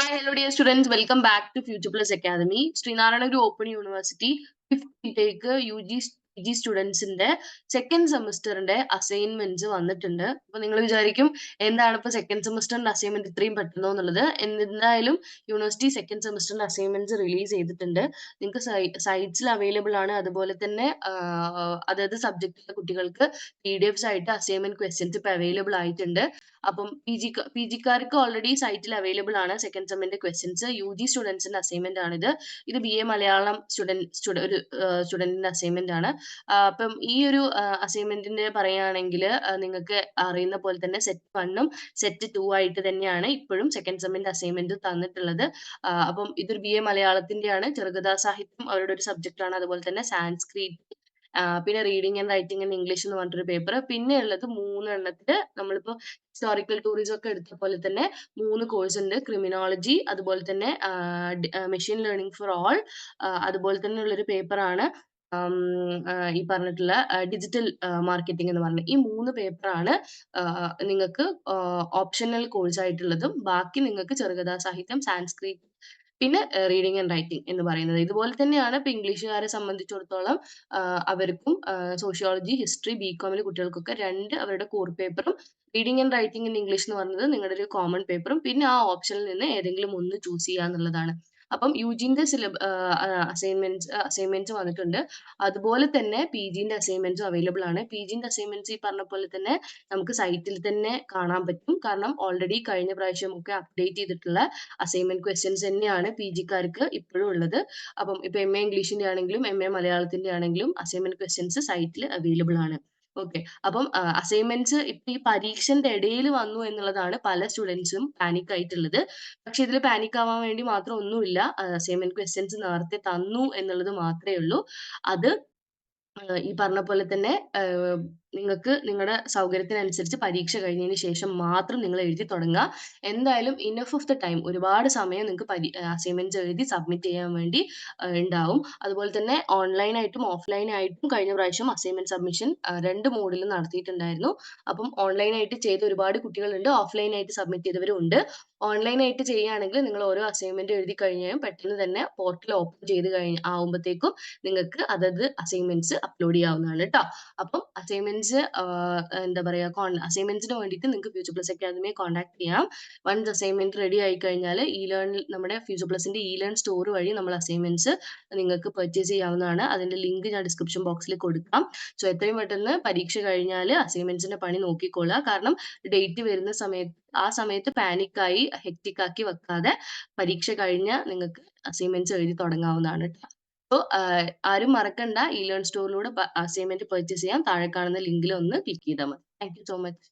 Hi, hello dear students welcome back to future plus academy Sreenarayana Guru open university fifth take U G P G സ്റ്റുഡൻസിന്റെ second സെമസ്റ്ററിന്റെ assignments വന്നിട്ടുണ്ട്. അപ്പൊ നിങ്ങൾ വിചാരിക്കും എന്താണ് ഇപ്പൊ second സെമസ്റ്ററിന്റെ assignment ഇത്രയും പെട്ടെന്നോ എന്നുള്ളത്? എന്തായാലും യൂണിവേഴ്സിറ്റി സെക്കൻഡ് സെമസ്റ്ററിന്റെ അസൈൻമെന്റ്സ് റിലീസ് ചെയ്തിട്ടുണ്ട്. നിങ്ങൾക്ക് സൈറ്റ്സിൽ അവൈലബിൾ ആണ്. അതുപോലെ തന്നെ അതായത് സബ്ജക്റ്റിലെ കുട്ടികൾക്ക് പി ഡി എഫ്സ് ആയിട്ട് അസൈൻമെന്റ് ക്വസ്റ്റ്യൻസ് ഇപ്പൊ അവൈലബിൾ ആയിട്ടുണ്ട്. അപ്പം പി ജി പി ജിക്കാർക്ക് ഓൾറെഡി സൈറ്റിൽ അവൈലബിൾ ആണ് സെക്കൻഡ് സെമ്മിന്റെ ക്വസ്റ്റ്യൻസ് യു ജി സ്റ്റുഡൻസിന്റെ അസൈൻമെന്റ് ആണിത്. ഇത് ബി എ മലയാളം സ്റ്റുഡന്റ് ഒരു സ്റ്റുഡന്റിന്റെ അസൈൻമെന്റ് ആണ്. അപ്പം ഈ ഒരു അസൈൻമെന്റിന്റെ പറയുകയാണെങ്കിൽ നിങ്ങൾക്ക് അറിയുന്ന പോലെ തന്നെ സെറ്റ് വണ്ണും സെറ്റ് ടു ആയിട്ട് തന്നെയാണ് ഇപ്പോഴും സെക്കൻഡ് സെമ്മിന്റെ അസൈൻമെന്റ് തന്നിട്ടുള്ളത്. അപ്പം ഇതൊരു ബി എ മലയാളത്തിന്റെയാണ്. ചെറുകഥാ സാഹിത്യം അവരുടെ ഒരു സബ്ജക്റ്റ് ആണ്. അതുപോലെ തന്നെ സാൻസ്ക്രിറ്റ് പിന്നെ reading and writing in English എന്ന് പറഞ്ഞിട്ടൊരു പേപ്പർ പിന്നെ ഉള്ളത് മൂന്നെണ്ണത്തിൽ നമ്മളിപ്പോ ഹിസ്റ്റോറിക്കൽ ടൂറിസം ഒക്കെ എടുത്ത പോലെ തന്നെ മൂന്ന് കോഴ്സ് ഉണ്ട്. ക്രിമിനോളജി അതുപോലെ തന്നെ മെഷീൻ ലേണിംഗ് ഫോർ ഓൾ അതുപോലെ തന്നെ ഉള്ളൊരു പേപ്പറാണ് ഈ പറഞ്ഞിട്ടുള്ള ഡിജിറ്റൽ മാർക്കറ്റിംഗ് എന്ന് പറഞ്ഞ ഈ മൂന്ന് പേപ്പറാണ് നിങ്ങൾക്ക് ഓപ്ഷണൽ കോഴ്സ് ആയിട്ടുള്ളതും ബാക്കി നിങ്ങൾക്ക് ചെറുകഥാ സാഹിത്യം സാൻസ്ക്രിറ്റ് പിന്നെ റീഡിങ് ആൻഡ് റൈറ്റിംഗ് എന്ന് പറയുന്നത്. ഇതുപോലെ തന്നെയാണ് ഇപ്പൊ ഇംഗ്ലീഷുകാരെ സംബന്ധിച്ചിടത്തോളം അവർക്കും സോഷ്യോളജി ഹിസ്റ്ററി ബി കോമിലെ കുട്ടികൾക്കൊക്കെ രണ്ട് അവരുടെ കോർ പേപ്പറും reading and writing in English എന്ന് പറയുന്നത് നിങ്ങളുടെ ഒരു കോമൺ പേപ്പറും പിന്നെ ആ ഓപ്ഷനിൽ നിന്ന് ഏതെങ്കിലും ഒന്ന് ചൂസ് ചെയ്യുക എന്നുള്ളതാണ് അപ്പം യു ജിന്റെ സിലബ അസൈൻമെന്റ്സ് അസൈൻമെന്റ്സ് വന്നിട്ടുണ്ട്. അതുപോലെ തന്നെ പി ജിന്റെ അസൈൻമെന്റ്സും അവൈലബിൾ ആണ്. പി ജിന്റെ അസൈൻമെന്റ്സ് ഈ പറഞ്ഞ പോലെ തന്നെ നമുക്ക് സൈറ്റിൽ തന്നെ കാണാൻ പറ്റും. കാരണം ഓൾറെഡി കഴിഞ്ഞ പ്രാവശ്യം ഒക്കെ അപ്ഡേറ്റ് ചെയ്തിട്ടുള്ള അസൈൻമെന്റ് ക്വസ്റ്റ്യൻസ് തന്നെയാണ് പി ജിക്കാർക്ക് ഇപ്പോഴും ഉള്ളത്. അപ്പം ഇപ്പൊ എം എ ഇംഗ്ലീഷിന്റെ ആണെങ്കിലും എം എ മലയാളത്തിന്റെ ആണെങ്കിലും അസൈൻമെന്റ് ക്വസ്റ്റ്യൻസ് സൈറ്റിൽ അവൈലബിൾ ആണ്. ഓക്കെ. അപ്പം അസൈൻമെന്റ്സ് ഇപ്പൊ ഈ പരീക്ഷന്റെ ഇടയിൽ വന്നു എന്നുള്ളതാണ് പല സ്റ്റുഡൻസും പാനിക് ആയിട്ടുള്ളത്. പക്ഷെ ഇതിൽ പാനിക് ആവാൻ വേണ്ടി മാത്രം ഒന്നുമില്ല. അസൈൻമെന്റ് ക്വസ്റ്റ്യൻസ് നേരത്തെ തന്നു എന്നുള്ളത് മാത്രമേ ഉള്ളൂ. അത് ഈ പറഞ്ഞ പോലെ തന്നെ നിങ്ങൾക്ക് നിങ്ങളുടെ സൗകര്യത്തിനനുസരിച്ച് പരീക്ഷ കഴിഞ്ഞതിന് ശേഷം മാത്രം നിങ്ങൾ എഴുതി തുടങ്ങുക. എന്തായാലും ഇനഫ് ഓഫ് ദ ടൈം ഒരുപാട് സമയം നിങ്ങൾക്ക് പരി അസൈൻമെന്റ്സ് എഴുതി സബ്മിറ്റ് ചെയ്യാൻ വേണ്ടി ഉണ്ടാവും. അതുപോലെ തന്നെ ഓൺലൈനായിട്ടും ഓഫ്ലൈനായിട്ടും കഴിഞ്ഞ പ്രാവശ്യം അസൈൻമെന്റ് സബ്മിഷൻ രണ്ട് മോഡിൽ നടത്തിയിട്ടുണ്ടായിരുന്നു. അപ്പം ഓൺലൈനായിട്ട് ചെയ്ത ഒരുപാട് കുട്ടികളുണ്ട്. ഓഫ്ലൈനായിട്ട് സബ്മിറ്റ് ചെയ്തവരും ഉണ്ട്. ഓൺലൈൻ ആയിട്ട് ചെയ്യുകയാണെങ്കിൽ നിങ്ങൾ ഓരോ അസൈൻമെന്റ് എഴുതി കഴിഞ്ഞാൽ പെട്ടെന്ന് തന്നെ പോർട്ടൽ ഓപ്പൺ ചെയ്ത് കഴിഞ്ഞ ആവുമ്പോഴത്തേക്കും നിങ്ങൾക്ക് അതത് അസൈൻമെന്റ്സ് അപ്ലോഡ് ചെയ്യാവുന്നതാണ് കേട്ടോ അപ്പം അസൈൻമെന്റ്സ് എന്താ പറയുക അസൈൻമെന്റ്സിന് വേണ്ടിയിട്ട് നിങ്ങൾക്ക് ഫ്യൂച്ചർ പ്ലസ് അക്കാദമിയെ കോൺടാക്ട് ചെയ്യാം. വൺസ് അസൈൻമെന്റ് റെഡി ആയി കഴിഞ്ഞാൽ ഇ ലേൺ നമ്മുടെ ഫ്യൂച്ചർ പ്ലസിന്റെ ഇ ലേൺ സ്റ്റോർ വഴി നമ്മൾ അസൈൻമെന്റ്സ് നിങ്ങൾക്ക് പർച്ചേസ് ചെയ്യാവുന്നതാണ്. അതിന്റെ ലിങ്ക് ഞാൻ ഡിസ്ക്രിപ്ഷൻ ബോക്സിൽ കൊടുക്കാം. സോ എത്രയും പെട്ടെന്ന് പരീക്ഷ കഴിഞ്ഞാൽ അസൈൻമെന്റ്സിന്റെ പണി നോക്കിക്കൊള്ളുക കാരണം ഡേറ്റ് വരുന്ന സമയത്ത് ആ സമയത്ത് പാനിക്കായി ഹെക്റ്റിക്കാക്കി വെക്കാതെ പരീക്ഷ കഴിഞ്ഞ നിങ്ങൾക്ക് അസൈൻമെന്റ്സ് എഴുതി തുടങ്ങാവുന്നതാണ് ട്ടോ. അപ്പൊ ആരും മറക്കണ്ട. ഇ ലേൺ സ്റ്റോറിലൂടെ അസൈൻമെന്റ് പർച്ചേസ് ചെയ്യാൻ താഴെ കാണുന്ന ലിങ്കിൽ ഒന്ന് ക്ലിക്ക് ചെയ്താൽ മതി. Thank you so much